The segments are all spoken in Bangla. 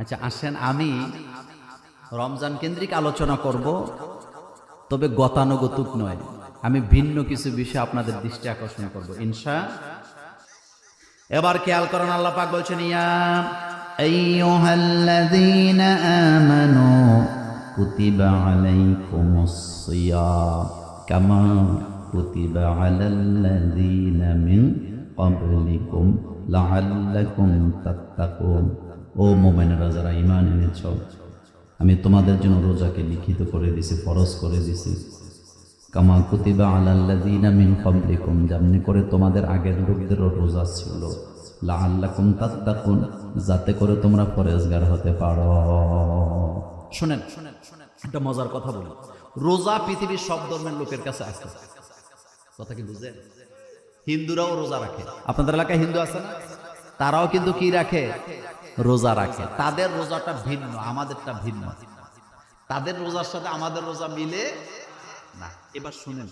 আচ্ছা আসেন আমি রমজান কেন্দ্রিক আলোচনা করব, তবে গতানুগতুক নয়। আমি ভিন্ন কিছু বিষয়ে আপনাদের দৃষ্টি আকর্ষণ করব, ইনশা। এবার খেয়াল করেন, আল্লাহ পাক বলছেন, ইয়া আইয়ুহাল্লাযীনা আমানু কুতিবা আলাইকুমুস সিয়াম কামা কুতিবা আলাল্লাযীনা মিন ক্বাবলিকুম লাআল্লাকুম তাত্তাকুন। ও মুমিনেরা যারা ঈমান এনেছো, আমি তোমাদের জন্য রোজাকে লিখিত করে দিছি, ফরজ করে দিছি। কামা কুতিবা ক্বাবলিকুম, যেমনি করে তোমাদের আগের লোকদেরও রোজা ছিল। লাআল্লাকুম তাত্তাকুন, যাতে করে তোমরা পরেজগার হতে পারো। শুনেন, একটা মজার কথা বলি। রোজা পৃথিবীর সব ধর্মের লোকের কাছে আছে। কথা কি বুঝেন হিন্দুরাও রোজা রাখে। আপনাদের এলাকায় হিন্দু আছে না? তারাও কিন্তু কি রাখে? রোজা রাখে। তাদের রোজাটা ভিন্ন, আমাদেরটা ভিন্ন। তাদের রোজার সাথে আমাদের রোজা মিলে না। এবার শুনেন।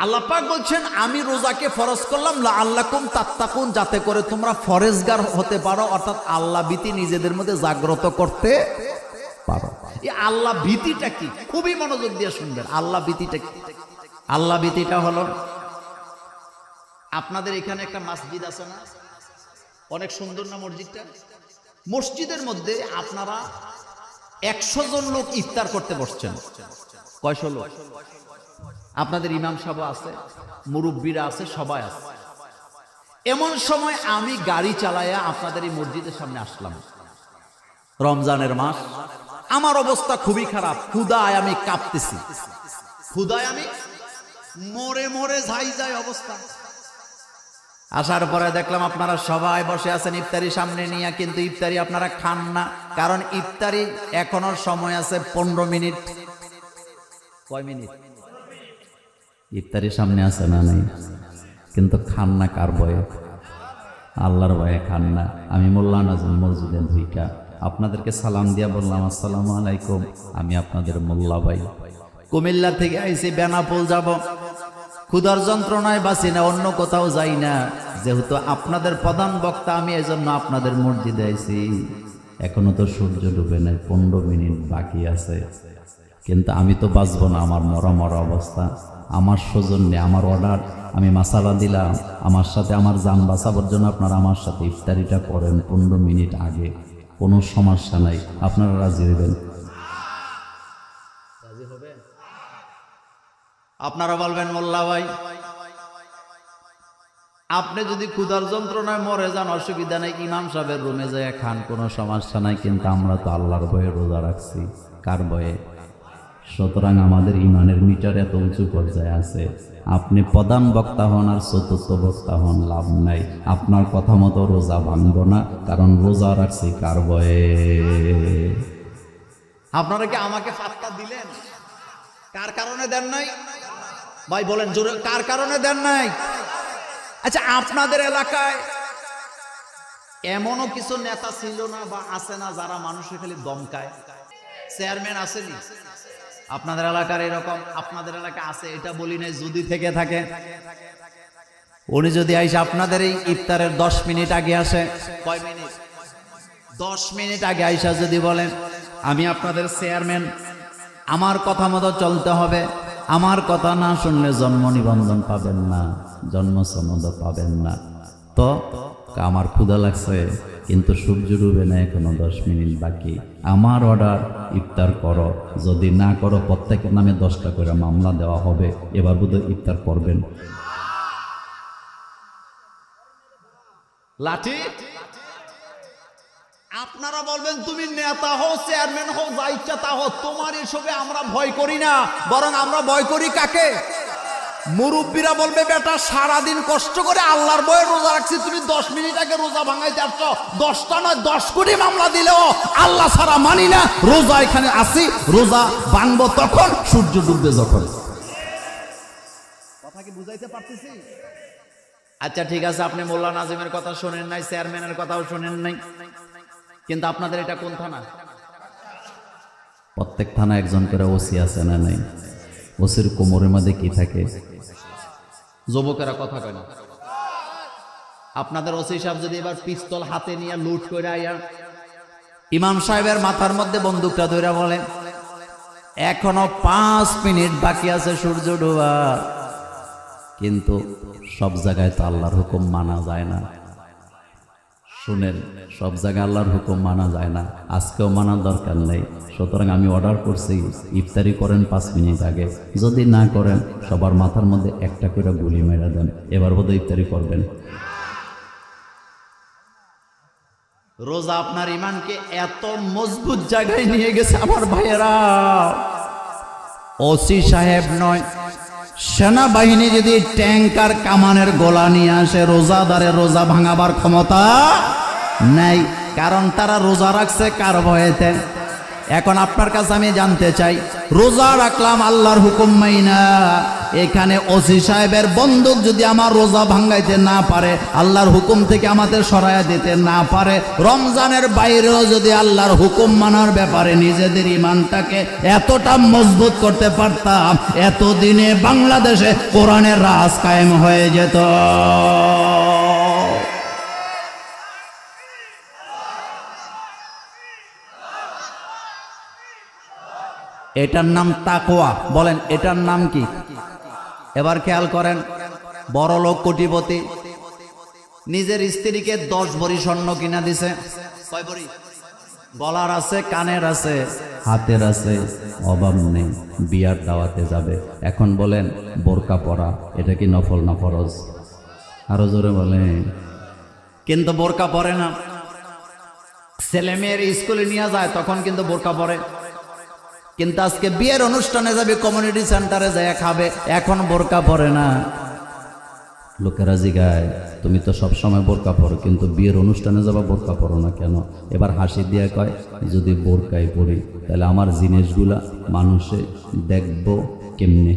আল্লাহ পাক বলছেন, আমি রোজাকে ফরজ করলাম আল্লাকুম তাত্তাকুন যাতে করে তোমরা ফরেজগার হতে পারো, অর্থাৎ আল্লাহ ভীতি নিজেদের মধ্যে জাগ্রত করতে পারো। এই আল্লাহ ভীতিটা কি? খুবই মনোযোগ দিয়ে শুনবেন। আল্লাহ ভীতিটা কি? আল্লাহ ভীতিটা হলো, আপনাদের এখানে একটা মসজিদ আছে না? অনেক সুন্দর না মসজিদটা? মসজিদের মধ্যে আপনারা একশো জন লোক ইফতার করতে বসছেন। কয়শো লোক? আপনাদের ইমাম সাহেব আছে, মুরব্বীরা আছে, সবাই আছে। এমন সময় আমি গাড়ি চালায়া আপনাদের এই মসজিদের সামনে আসলাম। রমজানের মাস। আমার অবস্থা খুবই খারাপ। ক্ষুদায় আমি কাঁপতেছি। ক্ষুদায় আমি মরে মরে যাই যাই অবস্থা। আসার পরে দেখলাম আপনারা সবাই বসে আছেন ইফতারি সামনে নিয়ে, কিন্তু ইফতারি আপনারা খান না। কারণ ইফতারি এখনও সময় আছে পনেরো মিনিট। কয় মিনিট? ইফতারি সামনে আছে না নাই? কিন্তু খান না কার বয়ে আল্লাহর ভয়ে খান না। আমি মোল্লা নাজম মসজিদে ধুইকা আপনাদেরকে সালাম দিয়া বললাম, আসসালামু আলাইকুম। আমি আপনাদের মোল্লা ভাই। কুমিল্লা থেকে আইসি বেনাপোল যাব। ক্ষুধার যন্ত্রণায় বাঁচি না, অন্য কোথাও যাই না। যেহেতু আপনাদের প্রধান বক্তা, আমি এজন্য আপনাদের মসজিদে আইছি এখনও তো সূর্য ডুবে নাই, পনেরো মিনিট বাকি আছে। কিন্তু আমি তো বাঁচবো না, আমার মরা মরা অবস্থা। আমার সৌজন্যে, আমার অর্ডার আমি মাসালা দিলাম। আমার সাথে আমার যান বাঁচাবার জন্য আপনারা আমার সাথে ইফতারিটা করেন পনেরো মিনিট আগে। কোনো সমস্যা নাই, আপনারা রাজি হইবেন। আপনারা বলবেন, মোল্লা ভাই আপনি যদি ক্ষুধার যন্ত্রণায় মরে যান, অসুবিধা নেই, ইমাম সাহেবের রুমে যায় খান, কোনো সমস্যা নাই, কিন্তু আমরা তো আল্লাহর ভয়ে রোজা রাখছি। কার ভয়ে? সুতরাং আমাদের ইমানের মিটার এত উঁচু পর্যায়ে আছে। আপনি প্রধান বক্তা হন আর চতুর্থ বক্তা হন, লাভ নাই। আপনার কথা মতো রোজা ভাঙব না, কারণ রোজা রাখছি কার ভয়ে? আপনারা কি আমাকে ফাত্তা দিলেন? কার কারণে দেন নাই? ভাই, বলেন, জোরে, কার কারণে দেন নাই? আচ্ছা আপনাদের এলাকায় এমনও কিছু নেতা ছিল না বা আছে না যারা মানুষের খালি দমকায়? চেয়ারম্যান আসেনি? আপনাদের এলাকার এরকম, আপনাদের এলাকা আছে, এটা বলি নাই, যদি থেকে থাকে। উনি যদি আইসে আপনাদের এই ইফতারের দশ মিনিট আগে আসে, কয় মিনিট? দশ মিনিট আগে আইসা যদি বলেন, আমি আপনাদের চেয়ারম্যান, আমার কথা মতো চলতে হবে। আমার কথা না শুনলে জন্ম নিবন্ধন পাবেন না জন্ম সনদ পাবেন না। তো, আমার ক্ষুধা লাগছে, কিন্তু সূর্য ডুবে না এখনও দশ মিনিট বাকি। আমার অর্ডার ইফতার করো, যদি না করো, প্রত্যেকের নামে দশটা করে মামলা দেওয়া হবে। এবার বোধহয় ইফতার করবেন। লাঠি? আপনারা বলবেন, তুমি নেতা হও, চেয়ারম্যান হও, যা ইচ্ছা তা হো তোমার এসবে আমরা ভয় করি না। বরং আমরা ভয় করি কাকে? মুরব্বীরা বলবে, বেটা, সারাদিন কষ্ট করে আল্লাহর বয়ে রোজা রাখছি, তুমি দশ মিনিট আগে রোজা ভাঙাইতে আসছো। দশটা নয়, দশ কোটি মামলা দিলেও আল্লাহ ছাড়া মানি না। রোজা এখানে আসি, রোজা ভাঙবো তখন, সূর্য ডুববে যখন। কথা কি বুঝাইতে পারতেছি? আচ্ছা ঠিক আছে, আপনি মোল্লা নাজিমের কথা শোনেন নাই, চেয়ারম্যানের কথাও শোনেন নাই। কিন্তু আপনাদের এটা কোন থানা? প্রত্যেক থানা একজন করে ওসি আছে না নাই? ওসির কোমরের মধ্যে কি থাকে? যুবকেরা কথা কয় না। আপনাদের ওসি সাহেব যদি এবার পিস্তল হাতে নিয়ে লুট করে আইয়া ইমাম সাহেবের মাথার মধ্যে বন্দুকটা ধরে বলেন এখনও পাঁচ মিনিট বাকি আছে সূর্য ডোবার কিন্তু সব জায়গায় তো আল্লাহর হুকুম মানা যায় না। শুনেন, সব জায়গায় আল্লাহর হুকুম মানা যায় না। আজকেও মানার দরকার নেই। সুতরাং আমি অর্ডার করছি, ইফতারি করেন পাঁচ মিনিট আগে। যদি না করেন, সবার মাথার মধ্যে একটা করে গুলি মেরে দেন। এবার বোধহয় ইফতারি করবেন। রোজা আপনার ইমানকে এত মজবুত জায়গায় নিয়ে গেছে আমার ভাইয়েরা। ওসি সাহেব নয় সেনাবাহিনী যদি ট্যাংকার কামানের গোলা নিয়ে আসে, রোজাদারে রোজা ভাঙাবার ক্ষমতা নেই, কারণ তারা রোজা রাখছে কার ভয়েতে? এখন আপনার কাছে আমি জানতে চাই, রোজা রাখলাম আল্লাহর হুকুম মাইনা। এখানে ওসি সাহেবের বন্দুক যদি আমার রোজা ভাঙ্গাইতে না পারে, আল্লাহর হুকুম থেকে আমাদের সরাইয়া দিতে না পারে, রমজানের বাইরেও যদি আল্লাহর হুকুম মানার ব্যাপারে নিজেদের ইমানটাকে এতটা মজবুত করতে পারতাম, এতদিনে বাংলাদেশে কোরআনের রাজ কায়েম হয়ে যেত। এটার নাম তাকোয়া বলেন, এটার নাম কি? এবার খেয়াল করেন, বড় লোক কোটিপতি, নিজের স্ত্রীকে দশ ভরি স্বর্ণ কিনা দিছে। গলার আছে, কানের আছে, হাতের আছে, অভাব নেই, বিয়ার দাওয়াতে যাবে। এখন বলেন, বোরকা পরা, এটা কি নফল না ফরজ? আরও জোরে বলেন। কিন্তু বোরকা পরে না। ছেলে মেয়ের স্কুলে নিয়ে যায়, তখন কিন্তু বোরকা পরে। কিন্তু আজকে বিয়ের অনুষ্ঠানে যাবে কমিউনিটি সেন্টারে যায় খাবে। এখন বোরকা পরে না। লোকেরা জিগায় তুমি তো সব সময় বোরকা পরো কিন্তু বিয়ের অনুষ্ঠানে যাবা বোরকা পরো না কেন? এবার হাসি দিয়ে কয় যদি বোরকাই পড়ি তাহলে আমার জিনিসগুলা মানুষে দেখব কেমনে?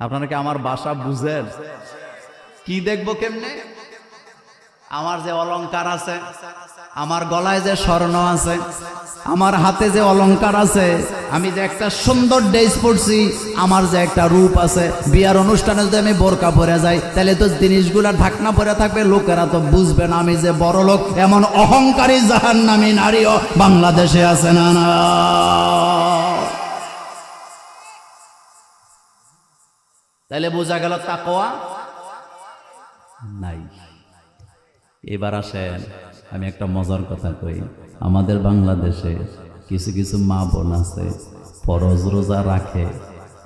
আপনারা কি আমার বাসা বুঝেন? কি দেখব কেমনে? আমার যে অলংকার আছে আমার গলায় যে স্বর্ণ আছে, আমার হাতে যে অলংকার আছে, আমি যে একটা সুন্দর ড্রেস পরছি, আমার যে একটা রূপ আছে, বিয়ার অনুষ্ঠানে যদি আমি বোরকা পরে যাই, তাহলে তো জিনিসগুলা ঢাকনা পরে থাকবে, লোকেরা তো বুঝবে না আমি যে বড় লোক, এমন অহংকারী জাহান নামী নারীও বাংলাদেশে আছে না না। তাহলে বোঝা গেল তাকোয়া নাই। এবার আসেন, আমি একটা মজার কথা কই। আমাদের বাংলাদেশে কিছু কিছু মা বোন আছে, ফরজ রোজা রাখে,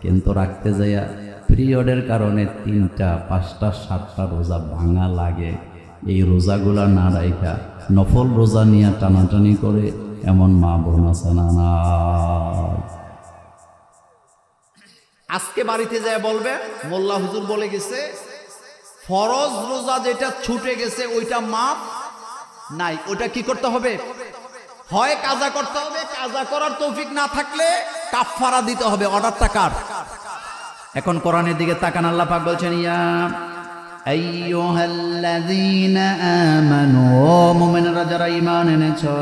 কিন্তু রাখতে যাইয়া পিরিয়ডের কারণে তিনটা, পাঁচটা, সাতটা রোজা ভাঙা লাগে। এই রোজাগুলা না রাইখা নফল রোজা নিয়ে টানাটানি করে এমন মা বোন আছে না না আজকে বাড়িতে যায় বলবে, মোল্লা হুজুর বলে গেছে ফরজ রোজা যেটা ছুটে গেছে, ওইটা মাপ নাই, ওটা কি করতে হবে? হয় কাজা করতে হবে, কাজা করার তৌফিক না থাকলে কাফারা দিতে হবে। অর্ডারটা কার? এখন কোরআনের দিকে তাকান, আল্লাহ পাক বলছেন, ইয়া আইয়ুহাল্লাযীনা আমানু মুমিনরা যারা ঈমান এনেছো,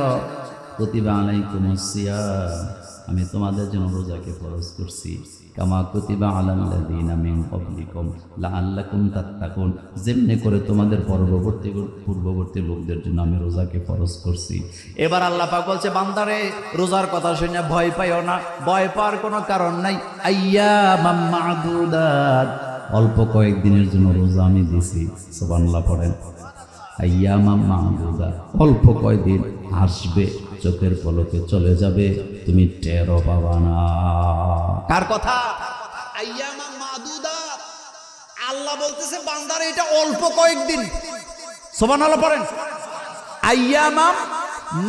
কুতিবা আলাইকুমুস সিয়াম, আমি তোমাদের জন্য রোজাকে ফরজ করছি। কামা কুতিবা আলাল্লাযীনা মিন ক্বাবলিকুম, লাআল্লাকুম তাত্তাকুন। যেমনি করে তোমাদের পূর্ববর্তী পূর্ববর্তী লোকদের জন্য আমি রোজাকে ফরজ করছি। এবার আল্লাহ পাক বলছে, বান্দারে, রোজার কথা শুনে ভয় পাইও না। ভয় পাওয়ার কোনো কারণ নাই। আইয়ামাম মা'দুদাত। অল্প কয়েকদিনের জন্য রোজা আমি দিছি, সুবহানাল্লাহ পড়েন। আইয়ামা মাহবুদা অল্প কয়েকদিন আসবে, চোখের পলকে চলে যাবে। তুমি টেরো পাবা না। কার কথা? মাদুদা। আল্লাহ বলতেছে, বান্দার, এটা অল্প কয়েকদিন। সোমান আল্লাহ পড়েন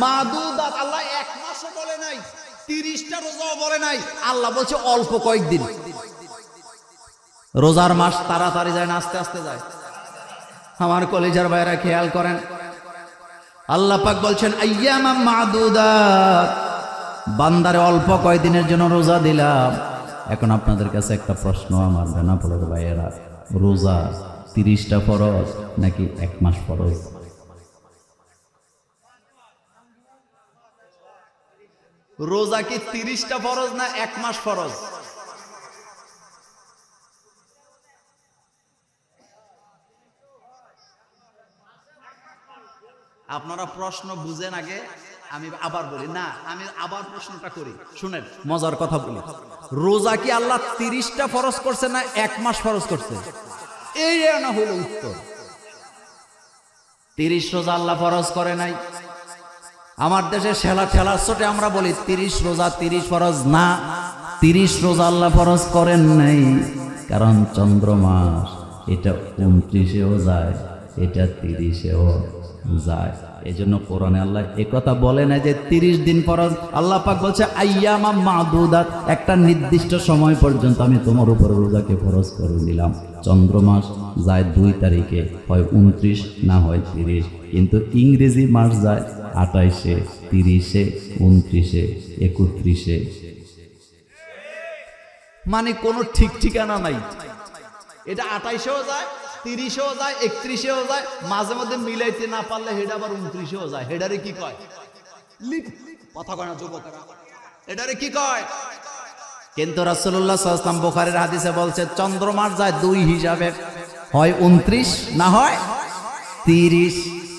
মাদুদা এক মাসও বলে নাই, তিরিশটা বলে নাই বলছে অল্প কয়েকদিন। রোজার মাস তাড়াতাড়ি যায় না, আস্তে আস্তে যায়। আমার কলেজার বাইরা খেয়াল করেন। আল্লাহ পাক বলছেন, আইয়ামা মাদুদাত বান্দারে অল্প কয়দিনের জন্য রোজা দিলাম। এখন আপনাদের কাছে একটা প্রশ্ন আমার বেনাপোলের ভাইয়েরা। রোজা তিরিশটা ফরজ নাকি এক মাস ফরজ? রোজা কি তিরিশটা ফরজ না এক মাস ফরজ? আপনারা প্রশ্ন বুঝেন আগে। আমি আবার বলি না আমি আবার প্রশ্নটা করি। শুনেন মজার কথা বলি। রোজা কি আল্লাহ তিরিশটা ফরজ করছে না এক মাস ফরজ করছে? এই না হলো উত্তর। তিরিশ রোজা আল্লাহ ফরজ করে নাই। আমার দেশে ঠেলা ঠেলার চোটে আমরা বলি তিরিশ রোজা তিরিশ ফরজ না তিরিশ রোজা আল্লাহ ফরজ করেন নাই। কারণ চন্দ্র মাস এটা উনত্রিশেও যায় এটা তিরিশেও যায়। এই জন্য কোরআনে আল্লাহ কথা বলে না যে তিরিশ দিন ফরজ। আল্লাহ পাক বলছে, আইয়ামা মাদুদাত একটা নির্দিষ্ট সময় পর্যন্ত আমি তোমার উপর রোজাকে ফরজ করে দিলাম চন্দ্র মাস যায় দুই তারিখে, হয় উনত্রিশ, না হয় তিরিশ। কিন্তু ইংরেজি মাস যায় আঠাইশে তিরিশে, উনত্রিশে, একত্রিশে। মানে কোনো ঠিক ঠিকানা নাই। এটা আঠাইশেও যায় তিরিশেও যায়, একত্রিশেও যায়, মাঝে মধ্যে মিলাইতে না পারলে হেডা আবার উনত্রিশেও যায়। হেডারে কি কয়? লিপ। কথা কয় না যুবকেরা এটারে কি কয়? কিন্তু রাসূলুল্লাহ সাল্লাল্লাহু আলাইহি বুখারীর হাদিসে বলছে চন্দ্রমার যায় দুই হিসাবে। হয় উনত্রিশ, না হয় তিরিশ।